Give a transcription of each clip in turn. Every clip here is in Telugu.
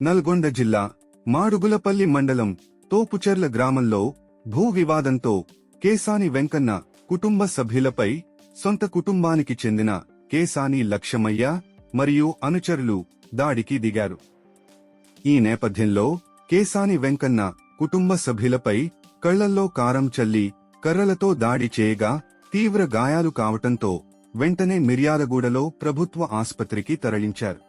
నల్గొండ జిల్లా మాడుగులపల్లి మండలం తోపుచెర్ల గ్రామంలో భూ వివాదంతో కేసాని వెంకన్న కుటుంబ సభ్యులపై సొంత కుటుంబానికి చెందిన కేసాని లక్ష్మయ్య మరియు అనుచరులు దాడికి దిగారు. ఈ నేపథ్యంలో కేసాని వెంకన్న కుటుంబ సభ్యులపై కళ్ళల్లో కారం చల్లి కర్రలతో దాడి చేయగా తీవ్ర గాయాలు కావటంతో వెంటనే మిర్యాలగూడలో ప్రభుత్వ ఆస్పత్రికి తరలించారు.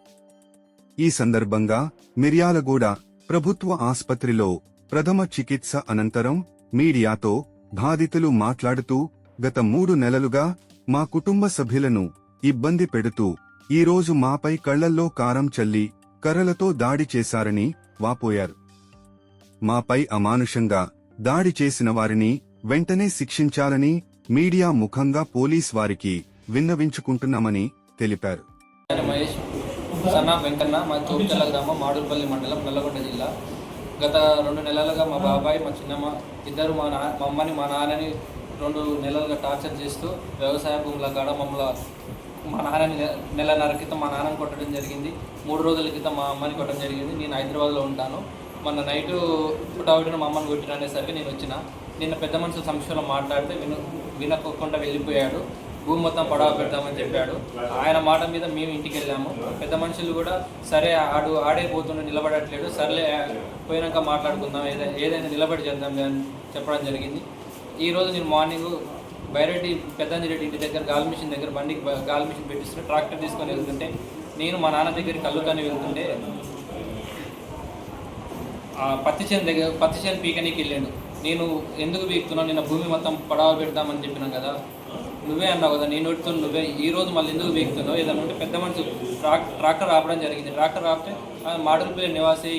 ఈ సందర్భంగా మిర్యాలగూడ ప్రభుత్వ ఆస్పత్రిలో ప్రథమ చికిత్స అనంతరం మీడియాతో బాధితులు మాట్లాడుతూ గత మూడు నెలలుగా మా కుటుంబ సభ్యులను ఇబ్బంది పెడుతూ ఈ రోజు మాపై కళ్ళల్లో కారం చల్లి కర్రలతో దాడి చేశారని వాపోయారు. మాపై అమానుషంగా దాడి చేసిన వారిని వెంటనే శిక్షించాలని మీడియా ముఖంగా పోలీస్ వారికి విన్నవించుకుంటున్నామని తెలిపారు. సన్న వెంకన్న మా తోపుచల్ల గ్రామం మాడుపల్లి మండలం నల్లగొండ జిల్లా. గత రెండు నెలలుగా మా బాబాయ్ మా చిన్నమ్మ ఇద్దరు మా నా మా అమ్మని మా నాన్నని రెండు నెలలుగా టార్చర్ చేస్తూ వ్యవసాయ భూముల కాడ మమ్మల్ని మా నాన్నని నెలన్నర క్రితం మా నాన్నని కొట్టడం జరిగింది. మూడు రోజుల క్రితం మా అమ్మని కొట్టడం జరిగింది. నేను హైదరాబాద్లో ఉంటాను. మొన్న నైటు పుటావిడిన మా అమ్మని కొట్టిన అనేసరికి నేను వచ్చిన. నిన్న పెద్ద మనుషుల సమస్యలో మాట్లాడితే విను వినకోకుండా వెళ్ళిపోయాడు. భూమి మొత్తం పడవ పెడతామని చెప్పాడు. ఆయన మాట మీద మేము ఇంటికి వెళ్ళాము. పెద్ద మనుషులు కూడా సరే ఆడు ఆడే పోతుండే నిలబడట్లేడు. సర్లే పోయినాక మాట్లాడుకుందాం. ఏదైనా ఏదైనా నిలబడి చేద్దాం అని చెప్పడం జరిగింది. ఈరోజు నేను మార్నింగ్ బైరెడ్డి పెద్దంజిరెడ్డి ఇంటి దగ్గర గాలి మిషన్ దగ్గర బండికి గాలి మిషన్ పెట్టిస్తుంటే ట్రాక్టర్ తీసుకొని వెళ్తుంటే నేను మా నాన్న దగ్గరికి కళ్ళుకొని వెళ్తుంటే పత్తి చేను దగ్గర పత్తి చేను పీకనీకి వెళ్ళాడు నేను ఎందుకు పీకుతున్నాను? నిన్న భూమి మొత్తం పడవ పెడతామని చెప్పినాను కదా. నువ్వే అన్నావు కదా నేను నోటితో నువ్వే ఈ రోజు మళ్ళీ ఎందుకు వేగుతున్నావు ఏదన్నా ఉంటే పెద్ద మనిషి ట్రాక్ ట్రాక్టర్ ఆపడం జరిగింది. ట్రాక్టర్ ఆపితే ఆ నివాసి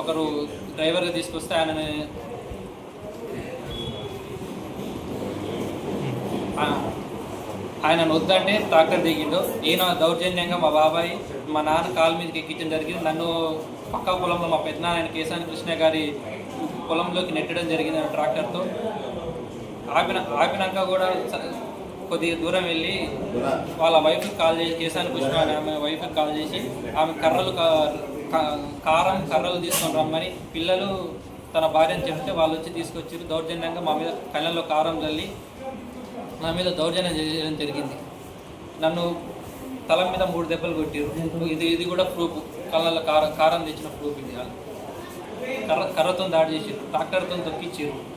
ఒకరు డ్రైవర్గా తీసుకొస్తే ఆయన ఆయన వద్దంటే ట్రాక్టర్ దిగిండు. ఈయన దౌర్జన్యంగా మా బాబాయ్ మా నాన్న కాలు మీదకి ఎక్కించడం జరిగింది. నన్ను పక్క పొలంలో మా పెద్దనాయన ఆయన కేశాని కృష్ణ గారి పొలంలోకి నెట్టడం జరిగింది ఆ ట్రాక్టర్తో. ఆపిన ఆపినాక కూడా కొద్దిగా దూరం వెళ్ళి వాళ్ళ వైఫ్కి కాల్ చేసి కేశాని కృష్ణ ఆమె వైఫ్కి కాల్ చేసి ఆమె కర్రలు కా- కారం కర్రలు తీసుకొని రమ్మని పిల్లలు తన భార్యని చెప్తే వాళ్ళు వచ్చి తీసుకొచ్చారు. దౌర్జన్యంగా మా మీద కళ్ళల్లో కారం చల్లి నా మీద దౌర్జన్యం చేయడం జరిగింది. నన్ను తల మీద మూడు దెబ్బలు కొట్టారు ఇది ఇది కూడా ప్రూఫ్ కళ్ళల్లో కారం కారం తెచ్చిన ప్రూఫ్ ఇది. కర్ర కర్రతో దాడి చేసి ట్రాక్టర్తో తొక్కిచ్చారు.